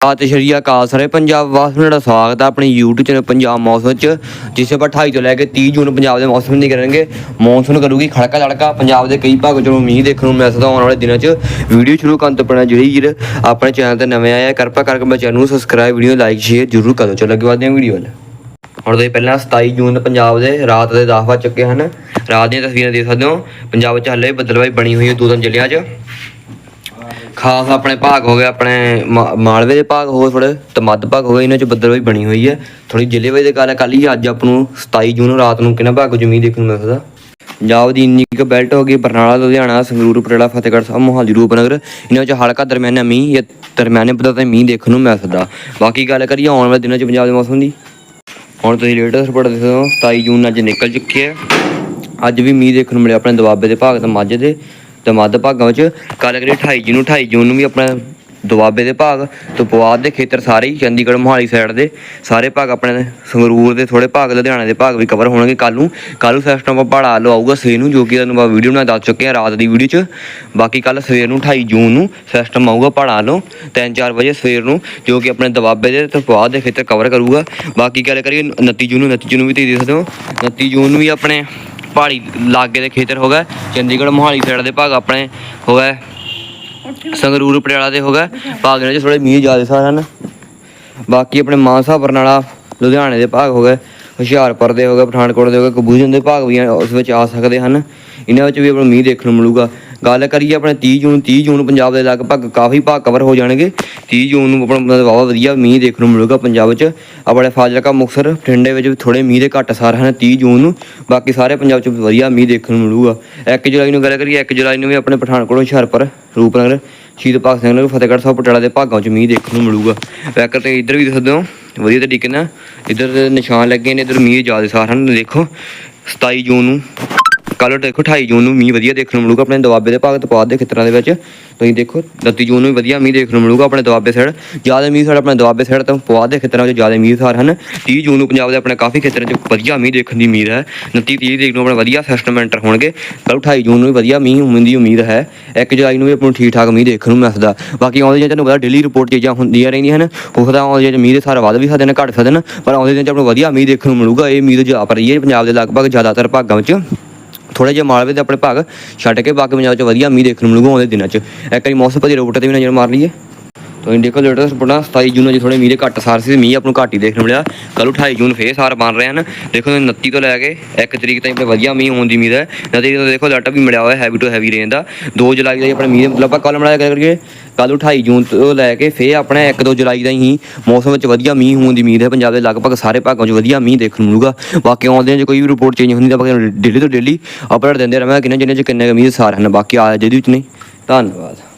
ਸਤਿ ਸ਼੍ਰੀ ਅਕਾਲ ਸਾਰੇ ਪੰਜਾਬ ਵਾਸੀਆਂ ਦਾ ਸਵਾਗਤ ਹੈ ਆਪਣੇ YouTube ਚੈਨਲ ਪੰਜਾਬ ਮੌਸਮ ਚ ਜਿਸੇ ਆਪਾਂ 28 ਤੋਂ ਲੈ ਕੇ 30 ਜੂਨ ਪੰਜਾਬ ਦੇ ਮੌਸਮ ਦੀ ਕਰਾਂਗੇ। ਮੌਨਸੂਨ ਕਰੂਗੀ ਖੜਕਾ ਲੜਕਾ ਪੰਜਾਬ ਦੇ ਕਈ ਭਾਗ ਚੋਂ ਮੀਂਹ ਦੇਖਣ ਨੂੰ ਮਿਲ ਸਕਦਾ ਆਉਣ ਵਾਲੇ ਦਿਨਾਂ ਚ। ਵੀਡੀਓ ਸ਼ੁਰੂ ਕਰਨ ਤੋਂ ਪਹਿਲਾਂ ਜਿਹੜੀ ਵੀਰ ਆਪਣੇ ਚੈਨਲ ਤੇ ਨਵੇਂ ਆਏ ਆ, ਕਿਰਪਾ ਕਰਕੇ ਮੇਰੇ ਚੈਨਲ ਨੂੰ ਸਬਸਕ੍ਰਾਈਬ ਵੀਡੀਓ ਲਾਈਕ ਸ਼ੇਅਰ ਜ਼ਰੂਰ ਕਰੋ ਚਲੋ ਅੱਗੇ ਵਧਦੇ ਹਾਂ ਵੀਡੀਓ ਵੱਲ। ਹੁਣ ਤੁਸੀਂ ਪਹਿਲਾਂ 27 ਜੂਨ ਪੰਜਾਬ ਦੇ ਰਾਤ ਦੇ 10 ਵੱਜ ਚੁੱਕੇ ਹਨ। ਰਾਤ ਦੀਆਂ ਤਸਵੀਰਾਂ ਦੇਖ ਸਕਦੇ ਹੋ। ਪੰਜਾਬ ਵਿੱਚ ਹੱਲੇ ਬੱਦਲਵਾਈ ਬਣੀ ਹੋਈ ਹੈ ਦੋ ਤਿੰਨ ਜ਼ਿਲ੍ਹਿਆਂ 'ਚ। ਖਾਸ ਆਪਣੇ ਭਾਗ ਹੋ ਗਏ, ਆਪਣੇ ਮਾ- ਮਾਲਵੇ ਦੇ ਭਾਗ ਹੋ ਗਏ ਥੋੜੇ ਤੇ ਮੱਧ ਭਾਗ ਹੋ ਗਏ, ਇਹਨਾਂ 'ਚ ਬੱਦਲਵਾਈ ਬਣੀ ਹੋਈ ਹੈ। ਥੋੜੀ ਜ਼ਿਲ੍ਹੇ ਦੇ ਗੱਲ ਕੱਲ ਹੀ ਅੱਜ ਆਪ ਨੂੰ 27 ਜੂਨ ਨੂੰ ਰਾਤ ਨੂੰ ਕਿੰਨਾ ਭਾਗ ਜ਼ਮੀਨ ਦੇਖਣ ਨੂੰ ਮਿਲ ਸਕਦਾ ਪੰਜਾਬ ਦੀ ਇੰਨੀ ਕੁ ਬੈਲਟ ਹੋ ਗਈ, ਬਰਨਾਲਾ, ਲੁਧਿਆਣਾ, ਸੰਗਰੂਰ ਪਟਿਆਲਾ ਫਤਿਹਗੜ੍ਹ ਸਾਹਿਬ, ਮੋਹਾਲੀ, ਰੂਪਨਗਰ, ਇਹਨਾਂ 'ਚ ਹਲਕਾ ਦਰਮਿਆਨਾ ਮੀਂਹ, ਜਾਂ ਦਰਮਿਆਨੇ ਪੱਧਰ ਤੇ ਮੀਂਹ ਦੇਖਣ ਨੂੰ ਮਿਲ ਸਕਦਾ। ਬਾਕੀ ਗੱਲ ਕਰੀਏ, ਆਉਣ ਵਾਲੇ ਦਿਨਾਂ 'ਚ ਪੰਜਾਬ ਦੇ ਮੌਸਮ ਦੀ। ਹੁਣ ਤੁਸੀਂ ਲੇਟੈਸਟ ਰਿਪੋਰਟ ਦੇਖ ਸਕਦੇ ਹੋ 27 ਜੂਨ ਅੱਜ ਨਿਕਲ ਚੁੱਕੀ ਹੈ। ਅੱਜ ਵੀ ਮੀਂਹ ਦੇਖਣ ਨੂੰ ਮਿਲਿਆ ਆਪਣੇ ਦੁਆਬੇ ਦੇ ਭਾਗ, ਤੇ ਮਾਝੇ ਦੇ। ਤੇ ਮੱਧ ਭਾਗਾਂ ਵਿੱਚ ਕੱਲ ਕਰੀ 28 ਜੂਨ ਨੂੰ 28 ਜੂਨ ਨੂੰ ਵੀ ਆਪਣਾ ਦੁਆਬੇ ਦੇ ਭਾਗ ਤੇ ਪੁਆਧ ਦੇ ਖੇਤਰ ਸਾਰੇ ਹੀ, ਚੰਡੀਗੜ੍ਹ, ਮੋਹਾਲੀ ਸਾਈਡ ਦੇ ਸਾਰੇ ਭਾਗ ਆਪਣੇ ਸੰਗਰੂਰ ਦੇ ਥੋੜੇ ਭਾਗ, ਲੁਧਿਆਣਾ ਦੇ ਭਾਗ ਵੀ ਕਵਰ ਹੋਣਗੇ ਕੱਲ ਨੂੰ। ਕੱਲ ਨੂੰ ਸਿਸਟਮ ਪਹਾੜਾ ਲੋ ਆਊਗਾ, ਸਵੇਰ ਨੂੰ, ਜੋ ਕਿ ਤੁਹਾਨੂੰ ਮੈਂ ਵੀਡੀਓ ਨਾਲ ਦੱਸ ਚੁੱਕੇ ਹਾਂ ਰਾਤ ਦੀ ਵੀਡੀਓ 'ਚ। ਬਾਕੀ ਕੱਲ ਸਵੇਰ ਨੂੰ 28 ਜੂਨ ਨੂੰ ਸਿਸਟਮ ਆਊਗਾ ਪਹਾੜਾ ਲੋ 3-4 ਵਜੇ ਸਵੇਰ ਨੂੰ, ਜੋ ਕਿ ਆਪਣੇ ਦੁਆਬੇ ਦੇ ਤੇ ਪੁਆਧ ਦੇ ਖੇਤਰ ਕਵਰ ਕਰੂਗਾ। ਬਾਕੀ ਗੱਲ ਕਰੀਏ 29 ਜੂਨ ਨੂੰ 29 ਜੂਨ ਨੂੰ ਵੀ ਤੁਸੀਂ ਦੇਖ ਸਕਦੇ ਹੋ। 29 ਜੂਨ ਨੂੰ ਵੀ ਆਪਣੇ ਪਹਾੜੀ ਲਾਗੇ ਦੇ ਖੇਤਰ ਹੋ ਗਏ, ਚੰਡੀਗੜ੍ਹ, ਮੋਹਾਲੀ ਸਾਈਡ ਦੇ ਭਾਗ ਆਪਣੇ ਹੋ ਗਏ, ਸੰਗਰੂਰ, ਪਟਿਆਲਾ ਦੇ ਹੋ ਗਏ, ਭਾਗ ਇਹਨਾਂ 'ਚ ਥੋੜੇ ਮੀਂਹ ਜ਼ਿਆਦਾ ਸਾਰ ਹਨ। ਬਾਕੀ ਆਪਣੇ ਮਾਨਸਾ, ਬਰਨਾਲਾ, ਲੁਧਿਆਣੇ ਦੇ ਭਾਗ ਹੋ ਗਏ, ਹੁਸ਼ਿਆਰਪੁਰ ਦੇ ਹੋ ਗਏ, ਪਠਾਨਕੋਟ ਦੇ ਹੋ ਗਏ ਕਬੂਜਨ ਦੇ ਭਾਗ ਵੀ ਉਸ ਵਿੱਚ ਆ ਸਕਦੇ ਹਨ। ਇਹਨਾਂ ਵਿੱਚ ਵੀ ਆਪਣਾ ਮੀਂਹ ਦੇਖਣ ਨੂੰ ਮਿਲੂਗਾ। ਗੱਲ ਕਰੀਏ ਆਪਣੇ 30 ਜੂਨ 30 ਜੂਨ ਪੰਜਾਬ ਦੇ ਲਗਭਗ ਕਾਫੀ ਭਾਗ ਕਵਰ ਹੋ ਜਾਣਗੇ। 30 ਜੂਨ ਨੂੰ ਆਪਣਾ ਵਾਵਾ ਵਧੀਆ ਮੀਂਹ ਦੇਖਣ ਨੂੰ ਮਿਲੂਗਾ ਪੰਜਾਬ ਵਿੱਚ ਆਪਣੇ ਫਾਜ਼ਿਲਕਾ, ਮੁਕਤਸਰ, ਬਠਿੰਡੇ ਵਿੱਚ ਵੀ ਥੋੜੇ ਮੀਂਹ ਦੇ ਘੱਟ ਸਾਰ ਹਨ 30 ਜੂਨ ਨੂੰ। ਬਾਕੀ ਸਾਰੇ ਪੰਜਾਬ 'ਚ ਵਧੀਆ ਮੀਂਹ ਦੇਖਣ ਨੂੰ ਮਿਲੂਗਾ। 1 ਜੁਲਾਈ ਨੂੰ ਗੱਲ ਕਰੀਏ 1 ਜੁਲਾਈ ਨੂੰ ਵੀ ਆਪਣੇ ਪਠਾਨਕੋਟ, ਹੁਸ਼ਿਆਰਪੁਰ, ਰੂਪਨਗਰ, ਸ਼ਹੀਦ ਭਗਤ ਸਿੰਘ ਨਗਰ, ਫਤਿਹਗੜ੍ਹ ਸਾਹਿਬ, ਪਟਿਆਲਾ ਦੇ ਭਾਗਾਂ 'ਚ ਮੀਂਹ ਦੇਖਣ ਨੂੰ ਮਿਲੂਗਾ। ਵੈਕਰ ਤੇ ਇੱਧਰ ਵੀ ਦੇਖ ਸਕਦੇ ਹੋ ਵਧੀਆ ਤਰੀਕੇ ਨਾਲ, ਇੱਧਰ ਨਿਸ਼ਾਨ ਲੱਗੇ ਨੇ, ਇੱਧਰ ਮੀਂਹ ਜ਼ਿਆਦਾ ਸਾਰ ਹਨ, ਦੇਖੋ 27 ਜੂਨ ਨੂੰ। ਕੱਲ੍ਹ ਦੇਖੋ 28 ਜੂਨ ਨੂੰ ਮੀਂਹ ਵਧੀਆ ਦੇਖਣ ਨੂੰ ਮਿਲੂਗਾ, ਆਪਣੇ ਦੁਆਬੇ ਦੇ ਭਾਗ ਤੋਂ ਪੁਆਧ ਦੇ ਖੇਤਰਾਂ ਦੇ ਵਿੱਚ। ਤੁਸੀਂ ਦੇਖੋ 29 ਜੂਨ ਨੂੰ ਵੀ ਵਧੀਆ ਮੀਂਹ ਦੇਖਣ ਨੂੰ ਮਿਲੂਗਾ ਆਪਣੇ ਦੁਆਬੇ ਸਾਈਡ। ਜ਼ਿਆਦਾ ਮੀਂਹ ਸਾਡਾ ਆਪਣੇ ਦੁਆਬੇ ਸਾਈਡ ਤੋਂ ਪੁਆਧ ਦੇ ਖੇਤਰਾਂ ਵਿੱਚ ਜ਼ਿਆਦਾ ਮੀਂਹ ਸਾਰ ਹਨ। 30 ਜੂਨ ਨੂੰ ਪੰਜਾਬ ਦੇ ਆਪਣੇ ਕਾਫੀ ਖੇਤਰਾਂ 'ਚ ਵਧੀਆ ਮੀਂਹ ਦੇਖਣ ਦੀ ਉਮੀਦ ਹੈ। 29 30 ਤਰੀਕ ਨੂੰ ਆਪਣਾ ਵਧੀਆ ਸਿਸਟਮ ਐਂਟਰ ਹੋਣਗੇ। ਕੱਲ੍ਹ 28 ਜੂਨ ਨੂੰ ਵੀ ਵਧੀਆ ਮੀਂਹ ਹੋਣ ਦੀ ਉਮੀਦ ਹੈ। 1 ਜੁਲਾਈ ਨੂੰ ਵੀ ਆਪਾਂ ਨੂੰ ਠੀਕ ਠਾਕ ਮੀਂਹ ਦੇਖਣ ਨੂੰ ਮਿਲ ਸਕਦਾ ਬਾਕੀ ਆਉਂਦੇ ਦਿਨ ਤੁਹਾਨੂੰ ਪਤਾ ਡੇਲੀ ਰਿਪੋਰਟ ਚੀਜ਼ਾਂ ਹੁੰਦੀਆਂ ਰਹਿੰਦੀਆਂ ਹਨ। ਹੋ ਸਕਦਾ ਆਉਂਦੇ ਦਿਨ ਮੀਂਹ ਦੇ ਸਾਰ ਵੱਧ ਵੀ ਸਕਦੇ ਨੇ, ਘੱਟ ਸਕਦੇ ਨੇ। ਪਰ ਆਉਂਦੇ ਦਿਨ 'ਚ ਆਪਾਂ ਨੂੰ ਵਧੀਆ ਮੀਂਹ ਦੇਖਣ ਨੂੰ ਮਿਲੂਗਾ। ਇਹ ਉਮੀਦ ਜਾ ਰਹੀ ਹੈ ਪੰਜਾਬ ਦੇ ਲਗਭਗ ਜ਼ਿਆਦਾਤਰ ਭਾਗਾਂ ਵਿੱਚ। ਥੋੜੇ ਜਿਹਾ ਮਾਲਵੇ ਦੇ ਆਪਣੇ ਭਾਗ ਛੱਡ ਕੇ ਬਾਕੀ ਪੰਜਾਬ 'ਚ ਵਧੀਆ ਮੀਂਹ ਦੇਖਣ ਨੂੰ ਮਿਲੂਗਾ ਆਉਂਦੇ ਦਿਨਾਂ 'ਚ। ਇੱਕ ਵਾਰੀ ਮੌਸਮ ਭਜੀ ਰੋਬਟ ਤੇ ਵੀ ਨਜ਼ਰ ਮਾਰ ਲਈਏ। ਤੁਸੀਂ ਦੇਖੋ ਲੇਟੈਸਟ ਰਿਪੋਰਟਾਂ 27 ਜੂਨ ਨੂੰ ਜੀ ਥੋੜੇ ਮੀਂਹ ਦੇ ਘੱਟ ਸਾਰ ਸੀ, ਮੀਂਹ ਆਪ ਨੂੰ ਘੱਟ ਹੀ ਦੇਖਣ ਨੂੰ ਮਿਲਿਆ। ਕੱਲ 28 ਜੂਨ ਫੇਰ ਸਾਰ ਬਣ ਰਹੇ ਹਨ। ਦੇਖੋ 29 ਤੋਂ ਲੈ ਕੇ 1 ਤਰੀਕ ਤਾਈਂ ਵਧੀਆ ਮੀਂਹ ਹੋਣ ਦੀ ਉਮੀਦ ਹੈ। ਨਦੀ ਤੋਂ ਦੇਖੋ ਲੱਟ ਵੀ ਮਿਲਿਆ ਹੋਇਆ ਹੈਵੀ ਟੂ ਹੈਵੀ ਰੇਨ ਦਾ। 2 ਜੁਲਾਈ ਦਾ ਆਪਣਾ ਮੀਂਹ ਮਤਲਬ ਆਪਾਂ ਕੱਲ ਮਿਲਾਇਆ ਕਰੀਏ। ਕੱਲ 28 ਜੂਨ ਤੋਂ ਲੈ ਕੇ ਫੇਰ ਆਪਣੇ 1-2 ਜੁਲਾਈ ਦਾ ਹੀ ਮੌਸਮ ਵਿੱਚ ਵਧੀਆ ਮੀਂਹ ਹੋਣ ਦੀ ਉਮੀਦ ਹੈ। ਪੰਜਾਬ ਦੇ ਲਗਭਗ ਸਾਰੇ ਭਾਗਾਂ 'ਚ ਵਧੀਆ ਮੀਂਹ ਦੇਖਣ ਨੂੰ ਮਿਲੂਗਾ। ਬਾਕੀ ਆਉਂਦੇ ਜੇ ਕੋਈ ਵੀ ਰਿਪੋਰਟ ਚੇਂਜ ਹੁੰਦੀ ਤਾਂ ਬਾਕੀ ਡੇਲੀ ਤੋਂ ਡੇਲੀ ਅਪਡੇਟ ਦਿੰਦੇ ਰਹਾਂਗੇ ਕਿੰਨੇ ਜਿੰਨੇ 'ਚ ਕਿੰਨੇ ਕੁ ਮੀਂਹ ਦੇ ਸਾਰ ਹਨ। ਬਾਕੀ ਆ ਜਿਹਦੇ ਵਿੱਚ ਨਹੀਂ ਧੰਨਵਾਦ।